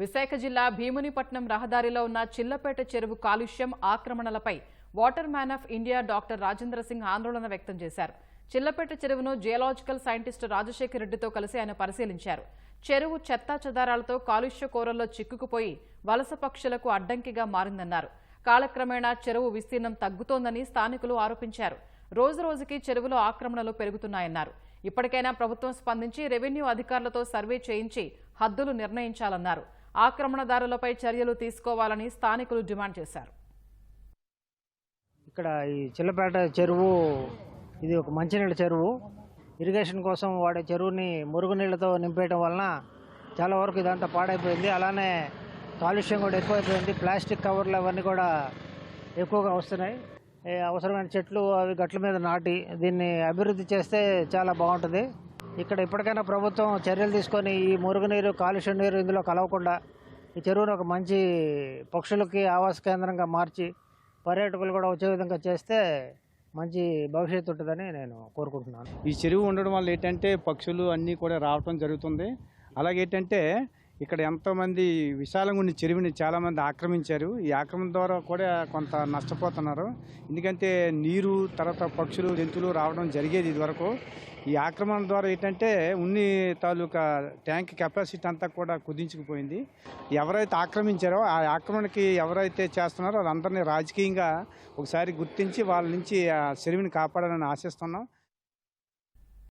విశాఖ జిల్లా భీమునిపట్నం రహదారిలో ఉన్న చిల్లపేట చెరువు కాలుష్యం ఆక్రమణలపై water man of India doctor Rajendra Singh ఆందోళన వ్యక్తం చేశారు. చిల్లపేట చెరువును జియలాజికల్ సైంటిస్ట్ రాజశేఖర్ రెడ్డితో కలిసి ఆయన పరిశీలించారు. చెరువు చెత్తా చెదారాలతో కాలుష్య కోరల్లో చిక్కుకుపోయి వలస పక్షులకు అడ్డంకిగా మారిందన్నారు. కాలక్రమేణా చెరువు విస్తీర్ణం తగ్గుతోందని స్థానికులు ఆరోపించారు. రోజు రోజుకి చెరువులో ఆక్రమణలు పెరుగుతున్నాయన్నారు. ఇప్పటికైనా ప్రభుత్వం స్పందించి రెవెన్యూ అధికారులతో సర్వే చేయించి హద్దులు నిర్ణయించాలన్నారు. ఆక్రమణదారులపై చర్యలు తీసుకోవాలని స్థానికులు డిమాండ్ చేశారు. ఇక్కడ ఈ చిల్లపేట చెరువు ఇది ఒక మంచినీళ్ళ చెరువు. ఇరిగేషన్ కోసం వాడే చెరువుని మురుగునీళ్ళతో నింపేయడం వలన చాలా వరకు ఇదంతా పాడైపోయింది. అలానే కాలుష్యం కూడా ఎక్కువైపోయింది. ప్లాస్టిక్ కవర్లు అవన్నీ కూడా ఎక్కువగా వస్తున్నాయి. అవసరమైన చెట్లు అవి గట్ల మీద నాటి దీన్ని అభివృద్ధి చేస్తే చాలా బాగుంటుంది. ఇక్కడ ఇప్పటికైనా ప్రభుత్వం చర్యలు తీసుకొని ఈ మురుగునీరు కాలుష్య నీరు ఇందులో కలవకుండా ఈ చెరువును ఒక మంచి పక్షులకి ఆవాస కేంద్రంగా మార్చి పర్యాటకులు కూడా వచ్చే విధంగా చేస్తే మంచి భవిష్యత్తు ఉంటుందని నేను కోరుకుంటున్నాను. ఈ చెరువు ఉండడం వల్ల ఏంటంటే పక్షులు అన్నీ కూడా రావటం జరుగుతుంది. అలాగే ఏంటంటే ఇక్కడ ఎంతోమంది విశాలంగా ఉన్న చెరువుని చాలామంది ఆక్రమించారు. ఈ ఆక్రమణ ద్వారా కూడా కొంత నష్టపోతున్నారు. ఎందుకంటే నీరు తర్వాత పక్షులు జంతువులు రావడం జరిగేది ఇదివరకు. ఈ ఆక్రమణ ద్వారా ఏంటంటే ఉన్ని తాలూకా ట్యాంక్ కెపాసిటీ అంతా కూడా కుదించుకుపోయింది. ఎవరైతే ఆక్రమించారో ఆ ఆక్రమణకి ఎవరైతే చేస్తున్నారో వాళ్ళందరినీ రాజకీయంగా ఒకసారి గుర్తించి వాళ్ళ నుంచి ఆ చెరువుని కాపాడాలని ఆశిస్తున్నాం.